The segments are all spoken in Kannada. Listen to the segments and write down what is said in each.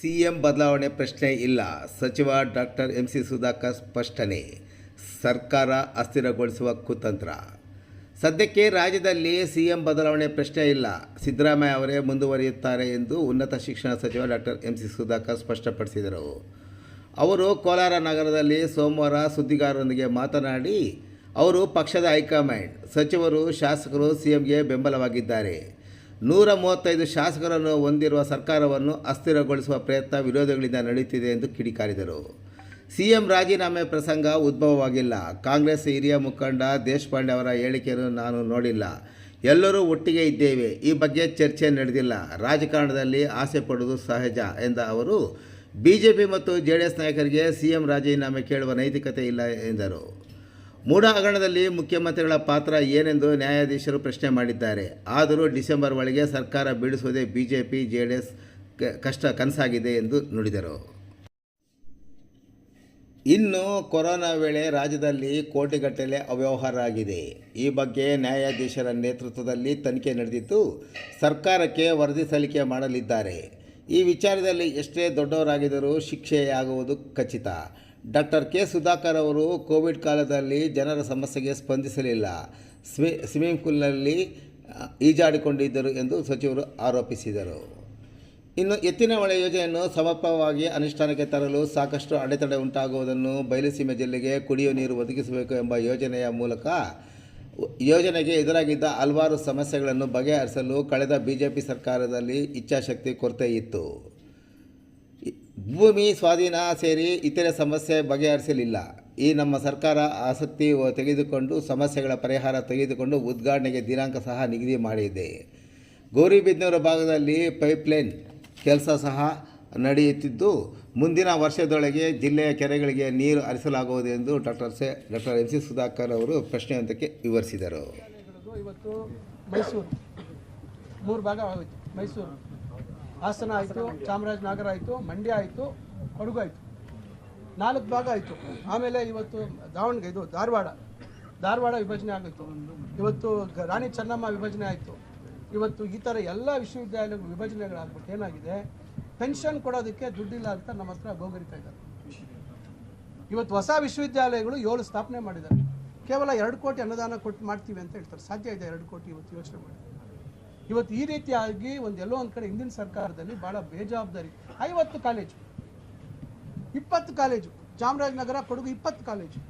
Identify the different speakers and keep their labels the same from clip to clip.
Speaker 1: ಸಿಎಂ ಬದಲಾವಣೆ ಪ್ರಶ್ನೆ ಇಲ್ಲ. ಸಚಿವ ಡಾಕ್ಟರ್ ಎಂ ಸಿ ಸುಧಾಕರ್ ಸ್ಪಷ್ಟನೆ. ಸರ್ಕಾರ ಅಸ್ಥಿರಗೊಳಿಸುವ ಕುತಂತ್ರ. ಸದ್ಯಕ್ಕೆ ರಾಜ್ಯದಲ್ಲಿ ಸಿಎಂ ಬದಲಾವಣೆ ಪ್ರಶ್ನೆ ಇಲ್ಲ. ಸಿದ್ದರಾಮಯ್ಯ ಅವರೇ ಮುಂದುವರಿಯುತ್ತಾರೆ ಎಂದು ಉನ್ನತ ಶಿಕ್ಷಣ ಸಚಿವ ಡಾಕ್ಟರ್ ಎಂ ಸಿ ಸುಧಾಕರ್ ಸ್ಪಷ್ಟಪಡಿಸಿದರು. ಅವರು ಕೋಲಾರ ನಗರದಲ್ಲಿ ಸೋಮವಾರ ಸುದ್ದಿಗಾರರೊಂದಿಗೆ ಮಾತನಾಡಿ, ಅವರು ಪಕ್ಷದ ಹೈಕಮಾಂಡ್, ಸಚಿವರು, ಶಾಸಕರು ಸಿಎಂಗೆ ಬೆಂಬಲವಾಗಿದ್ದಾರೆ. ನೂರ ಮೂವತ್ತೈದು ಶಾಸಕರನ್ನು ಹೊಂದಿರುವ ಸರ್ಕಾರವನ್ನು ಅಸ್ಥಿರಗೊಳಿಸುವ ಪ್ರಯತ್ನ ವಿರೋಧಿಗಳಿಂದ ನಡೆಯುತ್ತಿದೆ ಎಂದು ಕಿಡಿಕಾರಿದರು. ಸಿಎಂ ರಾಜೀನಾಮೆ ಪ್ರಸಂಗ ಉದ್ಭವವಾಗಿಲ್ಲ. ಕಾಂಗ್ರೆಸ್ ಹಿರಿಯ ಮುಖಂಡ ದೇಶಪಾಂಡೆ ಅವರ ಹೇಳಿಕೆಯನ್ನು ನಾನು ನೋಡಿಲ್ಲ. ಎಲ್ಲರೂ ಒಟ್ಟಿಗೆ ಇದ್ದೇವೆ. ಈ ಬಗ್ಗೆ ಚರ್ಚೆ ನಡೆದಿಲ್ಲ. ರಾಜಕಾರಣದಲ್ಲಿ ಆಸೆ ಪಡುವುದು ಸಹಜ ಎಂದ ಅವರು, ಬಿಜೆಪಿ ಮತ್ತು ಜೆಡಿಎಸ್ ನಾಯಕರಿಗೆ ಸಿಎಂ ರಾಜೀನಾಮೆ ಕೇಳುವ ನೈತಿಕತೆ ಇಲ್ಲ ಎಂದರು. ಮೂಢ ಹಗರಣದಲ್ಲಿ ಮುಖ್ಯಮಂತ್ರಿಗಳ ಪಾತ್ರ ಏನೆಂದು ನ್ಯಾಯಾಧೀಶರು ಪ್ರಶ್ನೆ ಮಾಡಿದ್ದಾರೆ. ಆದರೂ ಡಿಸೆಂಬರ್ ಒಳಗೆ ಸರ್ಕಾರ ಬೀಳಿಸುವುದೇ ಬಿಜೆಪಿ ಜೆ ಡಿ ಎಸ್ ಕಷ್ಟ ಕನಸಾಗಿದೆ ಎಂದು ನುಡಿದರು. ಇನ್ನು ಕೊರೋನಾ ವೇಳೆ ರಾಜ್ಯದಲ್ಲಿ ಕೋಟಿಗಟ್ಟಲೆ ಅವ್ಯವಹಾರ ಆಗಿದೆ. ಈ ಬಗ್ಗೆ ನ್ಯಾಯಾಧೀಶರ ನೇತೃತ್ವದಲ್ಲಿ ತನಿಖೆ ನಡೆದಿದ್ದು, ಸರ್ಕಾರಕ್ಕೆ ವರದಿ ಸಲ್ಲಿಕೆ ಮಾಡಲಿದ್ದಾರೆ. ಈ ವಿಚಾರದಲ್ಲಿ ಎಷ್ಟೇ ದೊಡ್ಡವರಾಗಿದ್ದರೂ ಶಿಕ್ಷೆಯಾಗುವುದು ಖಚಿತ. ಡಾಕ್ಟರ್ ಕೆ ಸುಧಾಕರ್ ಅವರು ಕೋವಿಡ್ ಕಾಲದಲ್ಲಿ ಜನರ ಸಮಸ್ಯೆಗೆ ಸ್ಪಂದಿಸಲಿಲ್ಲ. ಸ್ವಿ, ಸ್ವಿಮ್ಮಿಂಗ್ ಪೂಲ್ನಲ್ಲಿ ಈಜಾಡಿಕೊಂಡಿದ್ದರು ಎಂದು ಸಚಿವರು ಆರೋಪಿಸಿದರು. ಇನ್ನು ಎತ್ತಿನ ಹೊಳೆ ಯೋಜನೆಯನ್ನು ಸಮರ್ಪಕವಾಗಿ ಅನುಷ್ಠಾನಕ್ಕೆ ತರಲು ಸಾಕಷ್ಟು ಅಡೆತಡೆ ಉಂಟಾಗುವುದನ್ನು ಬಯಲುಸೀಮೆ ಜಿಲ್ಲೆಗೆ ಕುಡಿಯುವ ನೀರು ಒದಗಿಸಬೇಕು ಎಂಬ ಯೋಜನೆಯ ಮೂಲಕ ಯೋಜನೆಗೆ ಎದುರಾಗಿದ್ದ ಹಲವಾರು ಸಮಸ್ಯೆಗಳನ್ನು ಬಗೆಹರಿಸಲು ಕಳೆದ ಬಿಜೆಪಿ ಸರ್ಕಾರದಲ್ಲಿ ಇಚ್ಛಾಶಕ್ತಿ ಕೊರತೆ ಇತ್ತು. ಭೂಮಿ ಸ್ವಾಧೀನ ಸೇರಿ ಇತರೆ ಸಮಸ್ಯೆ ಬಗೆಹರಿಸಲಿಲ್ಲ. ಈ ನಮ್ಮ ಸರ್ಕಾರ ಆಸಕ್ತಿ ತೆಗೆದುಕೊಂಡು, ಸಮಸ್ಯೆಗಳ ಪರಿಹಾರ ತೆಗೆದುಕೊಂಡು ಉದ್ಘಾಟನೆಗೆ ದಿನಾಂಕ ಸಹ ನಿಗದಿ ಮಾಡಿದೆ. ಗೌರಿಬಿದನೂರು ಭಾಗದಲ್ಲಿ ಪೈಪ್ಲೈನ್ ಕೆಲಸ ಸಹ ನಡೆಯುತ್ತಿದ್ದು, ಮುಂದಿನ ವರ್ಷದೊಳಗೆ ಜಿಲ್ಲೆಯ ಕೆರೆಗಳಿಗೆ ನೀರು ಹರಿಸಲಾಗುವುದು ಎಂದು ಡಾಕ್ಟರ್ ಸೆ, ಡಾಕ್ಟರ್ ಎಂ ಸಿ ಸುಧಾಕರ್ ಅವರು ಪ್ರಶ್ನೆಯೊಂದಕ್ಕೆ ವಿವರಿಸಿದರು.
Speaker 2: ಇವತ್ತು ಮೈಸೂರು, ಮೂರು ಭಾಗ ಮೈಸೂರು. ಹಾಸನ ಆಯಿತು, ಚಾಮರಾಜನಗರ ಆಯಿತು, ಮಂಡ್ಯ ಆಯಿತು, ಕೊಡಗು ಆಯಿತು. ನಾಲ್ಕು ಭಾಗ ಆಯಿತು. ಆಮೇಲೆ ಇವತ್ತು ದಾವಣಗೆರೆ, ಇದು ಧಾರವಾಡ. ಧಾರವಾಡ ವಿಭಜನೆ ಆಗಿತ್ತು ಇವತ್ತು ರಾಣಿ ಚೆನ್ನಮ್ಮ ವಿಭಜನೆ ಆಯಿತು. ಇವತ್ತು ಈ ಥರ ಎಲ್ಲ ವಿಶ್ವವಿದ್ಯಾಲಯಗಳು ವಿಭಜನೆಗಳಾಗ್ಬಿಟ್ಟು ಏನಾಗಿದೆ? ಪೆನ್ಷನ್ ಕೊಡೋದಕ್ಕೆ ದುಡ್ಡಿಲ್ಲ ಅಂತ ನಮ್ಮ ಹತ್ರ ಗೋಗರಿತಾ ಇದ್ದಾರೆ. ಇವತ್ತು ಹೊಸ ವಿಶ್ವವಿದ್ಯಾಲಯಗಳು ಏಳು ಸ್ಥಾಪನೆ ಮಾಡಿದ್ದಾರೆ. ಕೇವಲ ಎರಡು ಕೋಟಿ ಅನುದಾನ ಕೊಟ್ಟು ಮಾಡ್ತೀವಿ ಅಂತ ಹೇಳ್ತಾರೆ. ಸಾಧ್ಯ ಇದೆ ಎರಡು ಕೋಟಿ ಇವತ್ತು ಯೋಚನೆ ಮಾಡಿ. ಇವತ್ತು ಈ ರೀತಿಯಾಗಿ ಒಂದು ಎಲ್ಲೋ ಒಂದು ಕಡೆ ಹಿಂದಿನ ಸರ್ಕಾರದಲ್ಲಿ ಭಾಳ ಬೇಜವಾಬ್ದಾರಿ. ಐವತ್ತು ಕಾಲೇಜು. ಇಪ್ಪತ್ತು ಕಾಲೇಜು. ಚಾಮರಾಜನಗರ ಕೊಡಗು ಇಪ್ಪತ್ತು ಕಾಲೇಜು.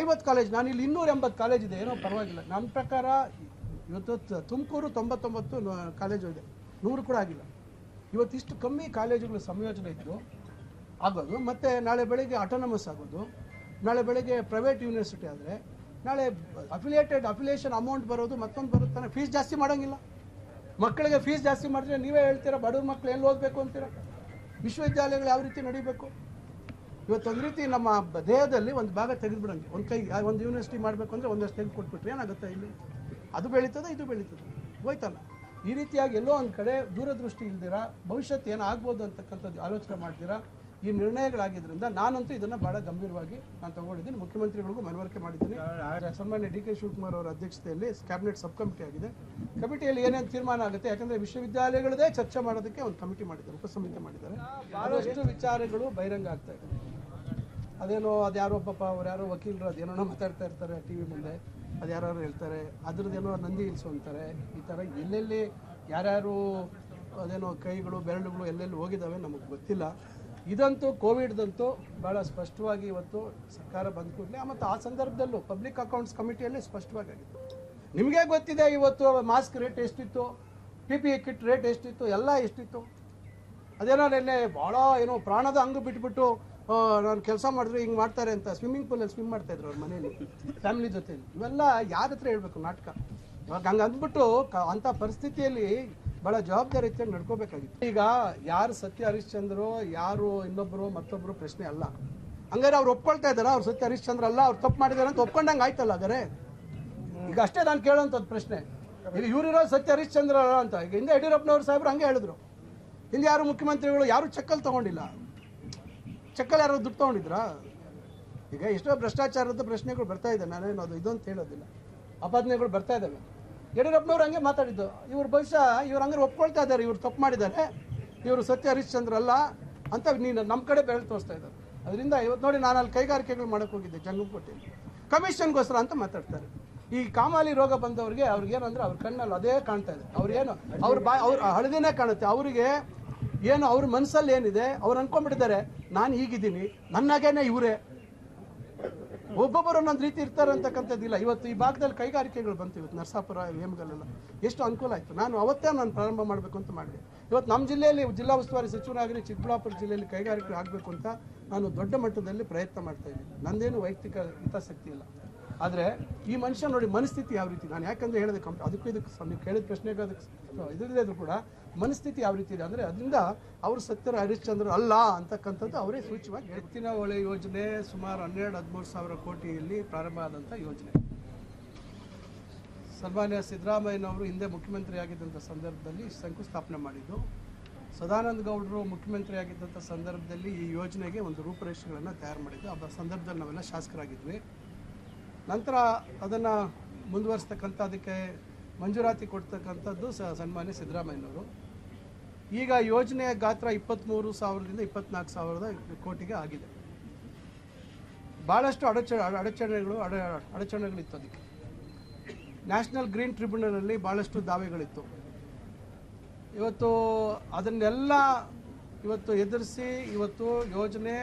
Speaker 2: ಐವತ್ತು ಕಾಲೇಜ್ ನಾನು ಇಲ್ಲಿ ಇನ್ನೂರ ಎಂಬತ್ತು ಕಾಲೇಜ್ ಇದೆ. ಏನೋ ಪರವಾಗಿಲ್ಲ. ನನ್ನ ಪ್ರಕಾರ ಇವತ್ತು ತುಮಕೂರು ತೊಂಬತ್ತೊಂಬತ್ತು ಕಾಲೇಜು ಇದೆ. ನೂರು ಕೂಡ ಆಗಿಲ್ಲ. ಇವತ್ತಿಷ್ಟು ಕಮ್ಮಿ ಕಾಲೇಜುಗಳು ಸಂಯೋಜನೆ ಇದ್ದು ಆಗೋದು. ಮತ್ತು ನಾಳೆ ಬೆಳಿಗ್ಗೆ ಆಟೋನಮಸ್ ಆಗೋದು. ನಾಳೆ ಬೆಳಿಗ್ಗೆ ಪ್ರೈವೇಟ್ ಯೂನಿವರ್ಸಿಟಿ ಆದರೆ ನಾಳೆ ಅಫಿಲಿಯೇಟೆಡ್ ಅಫಿಲಿಯೇಷನ್ ಅಮೌಂಟ್ ಬರೋದು, ಮತ್ತೊಂದು ಬರುತ್ತಾನೆ ಫೀಸ್ ಜಾಸ್ತಿ ಮಾಡೋಂಗಿಲ್ಲ. ಮಕ್ಕಳಿಗೆ ಫೀಸ್ ಜಾಸ್ತಿ ಮಾಡಿದ್ರೆ ನೀವೇ ಹೇಳ್ತೀರಾ ಬಡವ್ರ ಮಕ್ಕಳು ಎಲ್ಲಿ ಓದಬೇಕು ಅಂತೀರಾ? ವಿಶ್ವವಿದ್ಯಾಲಯಗಳು ಯಾವ ರೀತಿ ನಡೀಬೇಕು? ಇವತ್ತು ಒಂದು ರೀತಿ ನಮ್ಮ ದೇಹದಲ್ಲಿ ಒಂದು ಭಾಗ ತೆಗೆದುಬಿಡಂಗೆ. ಒಂದು ಕೈ ಒಂದು ಯೂನಿವರ್ಸಿಟಿ ಮಾಡಬೇಕು ಅಂದರೆ ಒಂದಷ್ಟು ತೆಗೆದು ಕೊಟ್ಬಿಟ್ರೆ ಏನಾಗುತ್ತೆ ಇಲ್ಲಿ? ಅದು ಬೆಳೀತದೆ, ಇದು ಬೆಳೀತದೆ? ಹೋಯ್ತಲ್ಲ. ಈ ರೀತಿಯಾಗಿ ಎಲ್ಲೋ ಒಂದು ಕಡೆ ದೂರದೃಷ್ಟಿ ಇಲ್ದಿರ, ಭವಿಷ್ಯತ್ ಏನಾಗ್ಬೋದು ಅಂತಕ್ಕಂಥದ್ದು ಆಲೋಚನೆ ಮಾಡ್ತೀರಾ? ಈ ನಿರ್ಣಯಗಳಾಗಿದ್ದರಿಂದ ನಾನಂತೂ ಇದನ್ನು ಬಹಳ ಗಂಭೀರವಾಗಿ ನಾನು ತಗೊಂಡಿದ್ದೀನಿ. ಮುಖ್ಯಮಂತ್ರಿಗಳಿಗೂ ಮನವರಿಕೆ ಮಾಡಿದ್ದೀನಿ. ಸನ್ಮಾನ್ಯ ಡಿ ಕೆ ಶಿವಕುಮಾರ್ ಅವರ ಅಧ್ಯಕ್ಷತೆಯಲ್ಲಿ ಕ್ಯಾಬಿನೆಟ್ ಸಬ್ ಕಮಿಟಿ ಆಗಿದೆ. ಕಮಿಟಿಯಲ್ಲಿ ಏನೇನು ತೀರ್ಮಾನ ಆಗುತ್ತೆ? ಯಾಕಂದರೆ ವಿಶ್ವವಿದ್ಯಾಲಯಗಳದೇ ಚರ್ಚೆ ಮಾಡೋದಕ್ಕೆ ಒಂದು ಕಮಿಟಿ ಮಾಡಿದ್ದಾರೆ ಉಪಸಮಿತಿ ಮಾಡಿದ್ದಾರೆ. ಬಹಳಷ್ಟು ವಿಚಾರಗಳು ಬಹಿರಂಗ ಆಗ್ತಾ ಇದೆ. ಅದೇನೋ ಅದ್ಯಾರೋ ಪಾಪ ಅವ್ರು ಯಾರೋ ವಕೀಲರು ಅದೇನೋ ಮಾತಾಡ್ತಾ ಇರ್ತಾರೆ ಟಿ ವಿ ಮುಂದೆ ಅದು ಯಾರು ಹೇಳ್ತಾರೆ ಅದ್ರದ್ದೇನೋ ನಂದಿ ಹಿಲ್ಸು ಅಂತಾರೆ ಈ ಥರ ಎಲ್ಲೆಲ್ಲಿ ಯಾರ್ಯಾರು ಅದೇನೋ ಕೈಗಳು ಬೆರಳುಗಳು ಎಲ್ಲೆಲ್ಲಿ ಹೋಗಿದ್ದಾವೆ ನಮಗೆ ಗೊತ್ತಿಲ್ಲ. ಇದಂತೂ ಕೋವಿಡ್ದಂತೂ ಭಾಳ ಸ್ಪಷ್ಟವಾಗಿ ಇವತ್ತು ಸರ್ಕಾರ ಬಂದ ಕೂಡಲೇ. ಮತ್ತು ಆ ಸಂದರ್ಭದಲ್ಲೂ ಪಬ್ಲಿಕ್ ಅಕೌಂಟ್ಸ್ ಕಮಿಟಿಯಲ್ಲಿ ಸ್ಪಷ್ಟವಾಗಿ ಆಗಿತ್ತು. ನಿಮಗೆ ಗೊತ್ತಿದೆ ಇವತ್ತು ಮಾಸ್ಕ್ ರೇಟ್ ಎಷ್ಟಿತ್ತು ಪಿ ಪಿ ಕಿಟ್ ರೇಟ್ ಎಷ್ಟಿತ್ತು, ಎಲ್ಲ ಎಷ್ಟಿತ್ತು? ಅದೇನೋ ನಿನ್ನೆ ಭಾಳ ಏನೋ ಪ್ರಾಣದ ಹಂಗು ಬಿಟ್ಬಿಟ್ಟು ನಾನು ಕೆಲಸ ಮಾಡಿದ್ರೆ ಹಿಂಗೆ ಮಾಡ್ತಾರೆ ಅಂತ ಸ್ವಿಮ್ಮಿಂಗ್ ಪೂಲಲ್ಲಿ ಸ್ವಿಮ್ ಮಾಡ್ತಾ ಇದ್ರು ಅವ್ರ ಮನೇಲಿ ಫ್ಯಾಮಿಲಿ ಜೊತೆ ಇವೆಲ್ಲ ಯಾರ ಹತ್ರ ಹೇಳ್ಬೇಕು ನಾಟಕ? ಇವಾಗ ಹಂಗೆ ಅಂದ್ಬಿಟ್ಟು ಅಂಥ ಪರಿಸ್ಥಿತಿಯಲ್ಲಿ ಭಾಳ ಜವಾಬ್ದಾರಿಯುತವಾಗಿ ನಡ್ಕೋಬೇಕಾಗಿತ್ತು. ಈಗ ಯಾರು ಸತ್ಯ ಹರಿಶ್ಚಂದ್ರು, ಯಾರು ಇನ್ನೊಬ್ಬರು ಮತ್ತೊಬ್ಬರು ಪ್ರಶ್ನೆ ಅಲ್ಲ. ಹಂಗಾರೆ ಅವ್ರು ಒಪ್ಕೊಳ್ತಾ ಇದ್ದಾರೆ? ಅವ್ರು ಸತ್ಯ ಹರಿಶ್ಚಂದ್ರ ಅಲ್ಲ, ಅವ್ರು ತಪ್ಪು ಮಾಡಿದ್ದಾರೆ ಅಂತ ಒಪ್ಕೊಂಡಂಗೆ ಆಯ್ತಲ್ಲ ಹಾಗಾರೆ ಈಗ ಅಷ್ಟೇ ನಾನು ಕೇಳೋಂಥದ್ದು ಪ್ರಶ್ನೆ. ಈಗ ಇವರಿರೋ ಸತ್ಯ ಹರಿಶ್ಚಂದ್ರ ಅಂತ. ಈಗ ಹಿಂದೆ ಯಡಿಯೂರಪ್ಪನವ್ರು ಸಾಹೇಬ್ರು ಹಂಗೆ ಹೇಳಿದ್ರು. ಹಿಂದೆ ಯಾರು ಮುಖ್ಯಮಂತ್ರಿಗಳು, ಯಾರು ಚಕ್ಕಲ್ ತಗೊಂಡಿಲ್ಲ? ಚಕ್ಕಲ್ ಯಾರು ದುಡ್ಡು ತಗೊಂಡಿದ್ರಾ? ಈಗ ಎಷ್ಟೋ ಭ್ರಷ್ಟಾಚಾರದ ಪ್ರಶ್ನೆಗಳು ಬರ್ತಾ ಇದೆ. ನಾನೇನು ಅದು ಅಂತ ಹೇಳೋದಿಲ್ಲ. ಅಪಾದನೆಗಳು ಬರ್ತಾ ಇದ್ದಾವೆ. ಯಡಿಯೂರಪ್ಪನವ್ರು ಹಂಗೆ ಮಾತಾಡಿದ್ದು. ಇವ್ರ ಬಹುಶಃ ಇವ್ರು ಹಂಗಾರೆ ಒಪ್ಕೊಳ್ತಾ ಇದ್ದಾರೆ, ಇವ್ರು ತಪ್ಪು ಮಾಡಿದ್ದಾರೆ. ಇವರು ಸತ್ಯ ಹರಿಶ್ಚಂದ್ರ ಅಲ್ಲ ಅಂತ ನೀನು ನಮ್ಮ ಕಡೆ ಬೆಳೆ ತೋರಿಸ್ತಾ ಇದ್ದಾರೆ. ಅದರಿಂದ ಇವತ್ತು ನೋಡಿ ನಾನು ಅಲ್ಲಿ ಕೈಗಾರಿಕೆಗಳು ಮಾಡಕ್ಕೆ ಹೋಗಿದ್ದೆ, ಜಂಗಮಕೋಟೆಯಲ್ಲಿ. ಕಮಿಷನ್ಗೋಸ್ಕರ ಅಂತ ಮಾತಾಡ್ತಾರೆ. ಈ ಕಾಮಾಲಿ ರೋಗ ಬಂದವ್ರಿಗೆ ಅವ್ರಿಗೇನಂದ್ರೆ ಅವ್ರ ಕಣ್ಣಲ್ಲಿ ಅದೇ ಕಾಣ್ತಾ ಇದೆ. ಅವ್ರಿಗೇನು ಅವ್ರ ಬಾ, ಅವ್ರ ಹಳದಿನೇ ಕಾಣುತ್ತೆ. ಅವರಿಗೆ ಏನು, ಅವ್ರ ಮನಸ್ಸಲ್ಲಿ ಏನಿದೆ, ಅವ್ರು ಅನ್ಕೊಂಡ್ಬಿಟ್ಟಿದ್ದಾರೆ, ನಾನು ಹೀಗಿದ್ದೀನಿ ನನ್ನಾಗೇನೆ ಇವರೇ. ಒಬ್ಬೊಬ್ಬರು ಒಂದೊಂದು ರೀತಿ ಇರ್ತಾರೆ ಅಂತಕ್ಕಂಥದ್ದಿಲ್ಲ ಇವತ್ತು ಈ ಭಾಗದಲ್ಲಿ ಕೈಗಾರಿಕೆಗಳು ಬಂತು ಇವತ್ತು ನರಸಾಪುರ, ಹೇಮಗಲ್ಲೆಲ್ಲ. ಎಷ್ಟು ಅನುಕೂಲ ಆಯಿತು. ನಾನು ಅವತ್ತೇ ನಾನು ಪ್ರಾರಂಭ ಮಾಡಬೇಕು ಅಂತ ಮಾಡಿದೆ. ಇವತ್ತು ನಮ್ಮ ಜಿಲ್ಲೆಯಲ್ಲಿ ಜಿಲ್ಲಾ ಉಸ್ತುವಾರಿ ಸಚಿವರಾಗಲಿ ಚಿಕ್ಕಬಳ್ಳಾಪುರ ಜಿಲ್ಲೆಯಲ್ಲಿ ಕೈಗಾರಿಕೆ ಆಗಬೇಕು ಅಂತ ನಾನು ದೊಡ್ಡ ಮಟ್ಟದಲ್ಲಿ ಪ್ರಯತ್ನ ಮಾಡ್ತಾ ಇದ್ದೀನಿ. ನಂದೇನು ವೈಯಕ್ತಿಕ ಹಿತಾಸಕ್ತಿ ಇಲ್ಲ. ಆದರೆ ಈ ಮನುಷ್ಯ ನೋಡಿ ಮನಸ್ಥಿತಿ ಯಾವ ರೀತಿ? ನಾನು ಯಾಕಂದ್ರೆ ಹೇಳಿದೆ ಕಂಪ್ ಅದಕ್ಕೂ ಇದಕ್ಕೆ ನೀವು ಕೇಳಿದ ಪ್ರಶ್ನೆಗೆ ಅದಕ್ಕೆ ಇದ್ರೂ ಕೂಡ ಮನಸ್ಥಿತಿ ಯಾವ ರೀತಿ ಇದೆ ಅಂದರೆ ಅದರಿಂದ ಅವರು ಸತ್ಯರ ಹರಿಶ್ಚಂದ್ರ ಅಲ್ಲ ಅಂತಕ್ಕಂಥದ್ದು ಅವರೇ ಸೂಚ್ಯವಾಗಿ ಎತ್ತಿನ ಹೊಳೆ ಯೋಜನೆ ಸುಮಾರು ಹನ್ನೆರಡು ಹದಿಮೂರು ಸಾವಿರ ಕೋಟಿಯಲ್ಲಿ ಪ್ರಾರಂಭ ಆದಂಥ ಯೋಜನೆ. ಸನ್ಮಾನ್ಯ ಸಿದ್ದರಾಮಯ್ಯನವರು ಹಿಂದೆ ಮುಖ್ಯಮಂತ್ರಿಯಾಗಿದ್ದಂಥ ಸಂದರ್ಭದಲ್ಲಿ ಶಂಕುಸ್ಥಾಪನೆ ಮಾಡಿದ್ದು. ಸದಾನಂದ ಗೌಡರು ಮುಖ್ಯಮಂತ್ರಿ ಆಗಿದ್ದಂಥ ಸಂದರ್ಭದಲ್ಲಿ ಈ ಯೋಜನೆಗೆ ಒಂದು ರೂಪುರೇಷೆಗಳನ್ನು ತಯಾರು ಮಾಡಿದ್ದು. ಆ ಸಂದರ್ಭದಲ್ಲಿ ನಾವೆಲ್ಲ ಶಾಸಕರಾಗಿದ್ವಿ. ನಂತರ ಅದನ್ನು ಮುಂದುವರಿಸ್ತಕ್ಕಂಥ ಅದಕ್ಕೆ ಮಂಜೂರಾತಿ ಕೊಡ್ತಕ್ಕಂಥದ್ದು ಸನ್ಮಾನ್ಯ ಸಿದ್ದರಾಮಯ್ಯನವರು. ಈಗ ಯೋಜನೆಯ ಗಾತ್ರ ಇಪ್ಪತ್ತ್ಮೂರು ಸಾವಿರದಿಂದ ಇಪ್ಪತ್ನಾಲ್ಕು ಸಾವಿರದ ಕೋಟಿಗೆ ಆಗಿದೆ. ಭಾಳಷ್ಟು ಅಡಚ, ಅಡಚಣೆಗಳು, ಅಡ, ಅಡಚಣೆಗಳಿತ್ತು ಅದಕ್ಕೆ. ನ್ಯಾಷನಲ್ ಗ್ರೀನ್ ಟ್ರಿಬ್ಯುನಲಲ್ಲಿ ಭಾಳಷ್ಟು ದಾವೆಗಳಿತ್ತು. ಇವತ್ತು ಅದನ್ನೆಲ್ಲ ಇವತ್ತು ಎದುರಿಸಿ ಇವತ್ತು ಯೋಜನೆ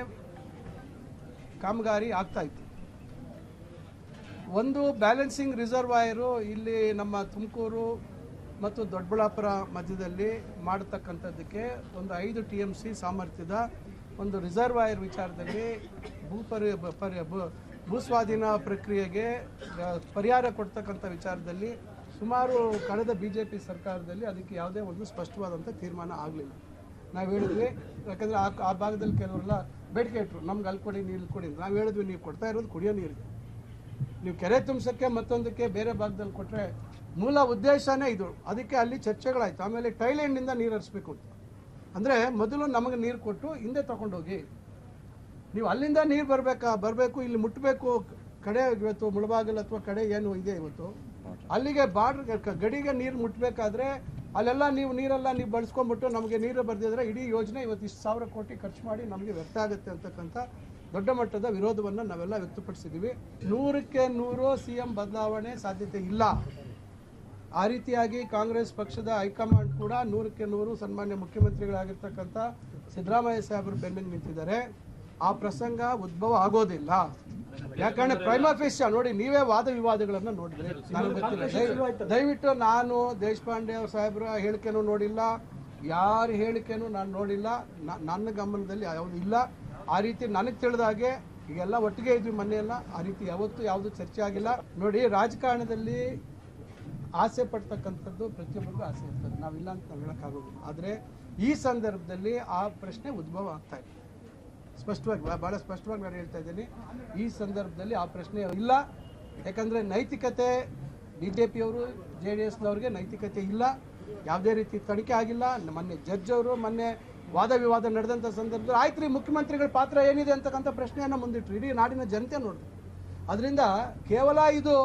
Speaker 2: ಕಾಮಗಾರಿ ಆಗ್ತಾ ಇತ್ತು. ಒಂದು ಬ್ಯಾಲೆನ್ಸಿಂಗ್ ರಿಸರ್ವಾಯರು ಇಲ್ಲಿ ನಮ್ಮ ತುಮಕೂರು ಮತ್ತು ದೊಡ್ಡಬಳ್ಳಾಪುರ ಮಧ್ಯದಲ್ಲಿ ಮಾಡತಕ್ಕಂಥದ್ದಕ್ಕೆ ಒಂದು ಐದು ಟಿ ಎಂ ಸಿ ಸಾಮರ್ಥ್ಯದ ಒಂದು ರಿಸರ್ವಾಯರ್ ವಿಚಾರದಲ್ಲಿ ಭೂ ಪರಿ ಭೂಸ್ವಾಧೀನ ಪ್ರಕ್ರಿಯೆಗೆ ಪರಿಹಾರ ಕೊಡ್ತಕ್ಕಂಥ ವಿಚಾರದಲ್ಲಿ ಸುಮಾರು ಕಳೆದ ಬಿ ಜೆ ಪಿ ಸರ್ಕಾರದಲ್ಲಿ ಅದಕ್ಕೆ ಯಾವುದೇ ಒಂದು ಸ್ಪಷ್ಟವಾದಂಥ ತೀರ್ಮಾನ ಆಗಲಿಲ್ಲ ನಾವು ಹೇಳಿದ್ವಿ, ಯಾಕಂದರೆ ಆ ಆ ಭಾಗದಲ್ಲಿ ಕೆಲವರೆಲ್ಲ ಬೇಡಿಕೆ ಇಟ್ಟರು ನಮ್ಗೆ ಅಲ್ಲಿ ಕೊಡಿ, ನೀರು ಕೊಡಿ. ನಾವು ಹೇಳಿದ್ವಿ, ನೀವು ಕೊಡ್ತಾ ಇರೋದು ಕುಡಿಯೋ ನೀರಿಗೆ ನೀವು ಕೆರೆ ತುಂಬಿಸೋಕ್ಕೆ ಮತ್ತೊಂದಕ್ಕೆ ಬೇರೆ ಭಾಗದಲ್ಲಿ ಕೊಟ್ಟರೆ ಮೂಲ ಉದ್ದೇಶನೇ ಇದು. ಅದಕ್ಕೆ ಅಲ್ಲಿ ಚರ್ಚೆಗಳಾಯಿತು. ಆಮೇಲೆ ಟೈಲೆಂಡಿಂದ ನೀರು ಹರಿಸ್ಬೇಕು ಅಂತ. ಅಂದರೆ ಮೊದಲು ನಮಗೆ ನೀರು ಕೊಟ್ಟು ಹಿಂದೆ ತಗೊಂಡೋಗಿ, ನೀವು ಅಲ್ಲಿಂದ ನೀರು ಬರಬೇಕಾ? ಬರಬೇಕು, ಇಲ್ಲಿ ಮುಟ್ಟಬೇಕು ಕಡೆ ಇವತ್ತು ಮುಳಬಾಗಿಲು ಅಥವಾ ಕಡೆ ಏನು ಇದೆ ಇವತ್ತು? ಅಲ್ಲಿಗೆ ಬಾರ್ಡ್ರ್ ಗಡಿಗೆ ನೀರು ಮುಟ್ಟಬೇಕಾದ್ರೆ ಅಲ್ಲೆಲ್ಲ ನೀವು ನೀರೆಲ್ಲ ನೀವು ಬಳಸ್ಕೊಂಡ್ಬಿಟ್ಟು ನಮಗೆ ನೀರು ಬರ್ದಿದ್ರೆ ಇಡೀ ಯೋಜನೆ ಇವತ್ತು ಇಷ್ಟು ಸಾವಿರ ಕೋಟಿ ಖರ್ಚು ಮಾಡಿ ನಮಗೆ ವ್ಯರ್ಥ ಆಗುತ್ತೆ ಅಂತಕ್ಕಂಥ ದೊಡ್ಡ ಮಟ್ಟದ ವಿರೋಧವನ್ನು ನಾವೆಲ್ಲ ವ್ಯಕ್ತಪಡಿಸಿದ್ದೀವಿ. ನೂರಕ್ಕೆ ನೂರು ಸಿ ಎಂ ಬದಲಾವಣೆ ಸಾಧ್ಯತೆ ಇಲ್ಲ. ಆ ರೀತಿಯಾಗಿ ಕಾಂಗ್ರೆಸ್ ಪಕ್ಷದ ಹೈಕಮಾಂಡ್ ಕೂಡ ನೂರಕ್ಕೆ ನೂರು ಸನ್ಮಾನ್ಯ ಮುಖ್ಯಮಂತ್ರಿಗಳಾಗಿರ್ತಕ್ಕಂಥ ಸಿದ್ದರಾಮಯ್ಯ ಸಾಹೇಬರು ಬೆನ್ನಿಗೆ ನಿಂತಿದ್ದಾರೆ. ಆ ಪ್ರಸಂಗ ಉದ್ಭವ ಆಗೋದಿಲ್ಲ. ಯಾಕಂದ್ರೆ ಪ್ರೈಮಾಫೇಶಿಯ ನೋಡಿ, ನೀವೇ ವಾದ ವಿವಾದಗಳನ್ನು ನೋಡಿದ್ರೆ. ನನಗೆ ದಯವಿಟ್ಟು ನಾನು ದೇಶಪಾಂಡೆ ಅವ್ರ ಸಾಹೇಬ್ರ ಹೇಳಿಕೆನೂ ನೋಡಿಲ್ಲ. ಯಾರ ಹೇಳಿಕೆನೂ ನಾನು ನೋಡಿಲ್ಲ. ನನ್ನ ಗಮನದಲ್ಲಿ ಯಾವುದು ಇಲ್ಲ. ಆ ರೀತಿ ನನಗೆ ತಿಳಿದ ಹಾಗೆ ಈಗೆಲ್ಲ ಒಟ್ಟಿಗೆ ಇದ್ವಿ ಮೊನ್ನೆಯೆಲ್ಲ ಆ ರೀತಿ ಯಾವತ್ತೂ ಯಾವುದು ಚರ್ಚೆ ಆಗಿಲ್ಲ. ನೋಡಿ, ರಾಜಕಾರಣದಲ್ಲಿ ಆಸೆ ಪಡ್ತಕ್ಕಂಥದ್ದು ಪ್ರತಿಯೊಬ್ಬರಿಗೂ ಆಸೆ ಇರ್ತದೆ. ನಾವಿಲ್ಲ ಅಂತ ನಾವು ಹೇಳೋಕ್ಕಾಗೋದಿಲ್ಲ ಆದರೆ ಈ ಸಂದರ್ಭದಲ್ಲಿ ಆ ಪ್ರಶ್ನೆ ಉದ್ಭವ ಆಗ್ತಾ ಇದೆ. ಸ್ಪಷ್ಟವಾಗಿ ಭಾಳ ಸ್ಪಷ್ಟವಾಗಿ ನಾನು ಹೇಳ್ತಾ ಇದ್ದೀನಿ. ಈ ಸಂದರ್ಭದಲ್ಲಿ ಆ ಪ್ರಶ್ನೆ ಇಲ್ಲ. ಯಾಕಂದರೆ ನೈತಿಕತೆ ಬಿ ಜೆ ಪಿಯವರು ಜೆ ಡಿ ಎಸ್ನವ್ರಿಗೆ ನೈತಿಕತೆ ಇಲ್ಲ. ಯಾವುದೇ ರೀತಿ ತನಿಖೆ ಆಗಿಲ್ಲ. ಮೊನ್ನೆ ಜಡ್ಜ್ ಅವರು, ಮೊನ್ನೆ ವಾದ ವಿವಾದ ನಡೆದಂಥ ಸಂದರ್ಭದಲ್ಲಿ ಆಯ್ತು ರೀ ಮುಖ್ಯಮಂತ್ರಿಗಳ ಪಾತ್ರ ಏನಿದೆ ಅಂತಕ್ಕಂಥ ಪ್ರಶ್ನೆಯನ್ನು ಮುಂದಿಟ್ರು. ಇಡೀ ನಾಡಿನ ಜನತೆ ನೋಡಿದ್ರು ಅದರಿಂದ ಕೇವಲ ಇದು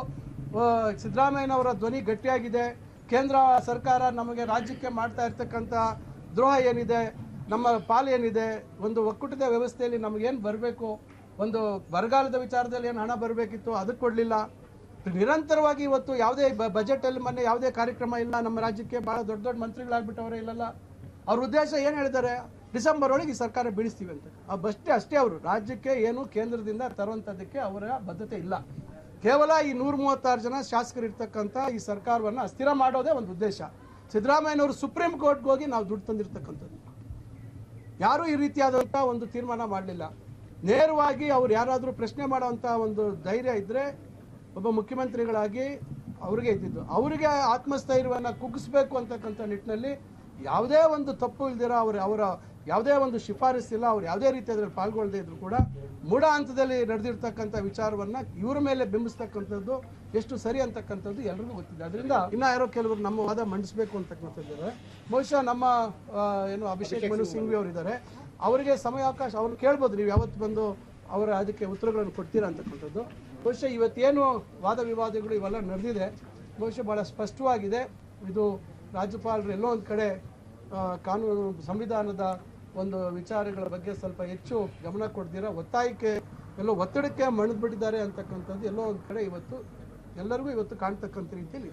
Speaker 2: ಸಿದ್ದರಾಮಯ್ಯನವರ ಧ್ವನಿ ಗಟ್ಟಿಯಾಗಿದೆ. ಕೇಂದ್ರ ಸರ್ಕಾರ ನಮಗೆ ರಾಜ್ಯಕ್ಕೆ ಮಾಡ್ತಾ ಇರ್ತಕ್ಕಂಥ ದ್ರೋಹ ಏನಿದೆ, ನಮ್ಮ ಪಾಲು ಏನಿದೆ, ಒಂದು ಒಕ್ಕೂಟದ ವ್ಯವಸ್ಥೆಯಲ್ಲಿ ನಮಗೇನು ಬರಬೇಕು? ಒಂದು ಬರಗಾಲದ ವಿಚಾರದಲ್ಲಿ ಏನು ಹಣ ಬರಬೇಕಿತ್ತು ಅದಕ್ಕೆ ಕೊಡಲಿಲ್ಲ. ನಿರಂತರವಾಗಿ ಇವತ್ತು ಯಾವುದೇ ಬಜೆಟಲ್ಲಿ ಮೊನ್ನೆ ಯಾವುದೇ ಕಾರ್ಯಕ್ರಮ ಇಲ್ಲ. ನಮ್ಮ ರಾಜ್ಯಕ್ಕೆ ಭಾಳ ದೊಡ್ಡ ದೊಡ್ಡ ಮಂತ್ರಿಗಳಾಗ್ಬಿಟ್ಟವರೇ ಇಲ್ಲಲ್ಲ. ಅವ್ರ ಉದ್ದೇಶ ಏನು ಹೇಳಿದ್ದಾರೆ? ಡಿಸೆಂಬರ್ ಒಳಗೆ ಈ ಸರ್ಕಾರ ಬೀಳಿಸ್ತೀವಿ ಅಂತ. ಆ ಬಷ್ಟೇ ಅಷ್ಟೇ ಅವರು. ರಾಜ್ಯಕ್ಕೆ ಏನು ಕೇಂದ್ರದಿಂದ ತರುವಂಥದ್ದಕ್ಕೆ ಅವರ ಬದ್ಧತೆ ಇಲ್ಲ. ಕೇವಲ ಈ ನೂರ ಮೂವತ್ತಾರು ಜನ ಶಾಸಕರು ಇರ್ತಕ್ಕಂಥ ಈ ಸರ್ಕಾರವನ್ನು ಅಸ್ಥಿರ ಮಾಡೋದೇ ಒಂದು ಉದ್ದೇಶ. ಸಿದ್ದರಾಮಯ್ಯನವರು ಸುಪ್ರೀಂ ಕೋರ್ಟ್ಗೆ ಹೋಗಿ ನಾವು ದುಡ್ಡು ತಂದಿರ್ತಕ್ಕಂಥದ್ದು. ಯಾರೂ ಈ ರೀತಿಯಾದಂಥ ಒಂದು ತೀರ್ಮಾನ ಮಾಡಲಿಲ್ಲ. ನೇರವಾಗಿ ಅವ್ರು ಯಾರಾದರೂ ಪ್ರಶ್ನೆ ಮಾಡೋವಂಥ ಒಂದು ಧೈರ್ಯ ಇದ್ದರೆ ಒಬ್ಬ ಮುಖ್ಯಮಂತ್ರಿಗಳಾಗಿ ಅವ್ರಿಗೆ ಇದ್ದಿದ್ದು. ಅವರಿಗೆ ಆತ್ಮಸ್ಥೈರ್ಯವನ್ನು ಕುಗ್ಗಿಸ್ಬೇಕು ಅಂತಕ್ಕಂಥ ನಿಟ್ಟಿನಲ್ಲಿ ಯಾವುದೇ ಒಂದು ತಪ್ಪು ಇಲ್ದಿರ ಅವರು ಅವರ ಯಾವುದೇ ಒಂದು ಶಿಫಾರಸ್ಸಿಲ್ಲ ಅವ್ರು ಯಾವುದೇ ರೀತಿ ಅದರಲ್ಲಿ ಪಾಲ್ಗೊಳ್ಳದೇ ಇದ್ರು ಕೂಡ ಮೂಢ ಹಂತದಲ್ಲಿ ನಡೆದಿರ್ತಕ್ಕಂಥ ವಿಚಾರವನ್ನು ಇವ್ರ ಮೇಲೆ ಬಿಂಬಿಸ್ತಕ್ಕಂಥದ್ದು ಎಷ್ಟು ಸರಿ ಅಂತಕ್ಕಂಥದ್ದು ಎಲ್ರಿಗೂ ಗೊತ್ತಿದೆ. ಅದರಿಂದ ಇನ್ನ ಯಾರೋ ಕೆಲವರು ನಮ್ಮ ವಾದ ಮಂಡಿಸಬೇಕು ಅಂತಕ್ಕಂಥದ್ದು ಬಹುಶಃ ನಮ್ಮ ಏನು ಅಭಿಷೇಕ್ ಮನು ಸಿಂಘ್ವಿ ಅವರಿದ್ದಾರೆ. ಅವರಿಗೆ ಸಮಯಾವಕಾಶ ಅವ್ರು ಕೇಳ್ಬೋದು ನೀವು ಯಾವತ್ತು ಬಂದು ಅವರ ಅದಕ್ಕೆ ಉತ್ತರಗಳನ್ನು ಕೊಡ್ತೀರಾ ಅಂತಕ್ಕಂಥದ್ದು. ಬಹುಶಃ ಇವತ್ತೇನು ವಾದ ವಿವಾದಗಳು ಇವೆಲ್ಲ ನಡೆದಿದೆ. ಬಹುಶಃ ಭಾಳ ಸ್ಪಷ್ಟವಾಗಿದೆ. ಇದು ರಾಜ್ಯಪಾಲರು ಎಲ್ಲೋ ಒಂದು ಕಡೆ ಕಾನೂನು ಸಂವಿಧಾನದ ಒಂದು ವಿಚಾರಗಳ ಬಗ್ಗೆ ಸ್ವಲ್ಪ ಹೆಚ್ಚು ಗಮನ ಕೊಡ್ತೀರಾ ಒತ್ತಾಯಕ್ಕೆ ಎಲ್ಲೋ ಒತ್ತಡಕ್ಕೆ ಮಣಿದ್ಬಿಟ್ಟಿದ್ದಾರೆ ಅಂತಕ್ಕಂಥದ್ದು ಎಲ್ಲೋ ಒಂದು ಕಡೆ ಇವತ್ತು ಎಲ್ಲರಿಗೂ ಇವತ್ತು ಕಾಣ್ತಕ್ಕಂಥ ರೀತಿಯಲ್ಲಿ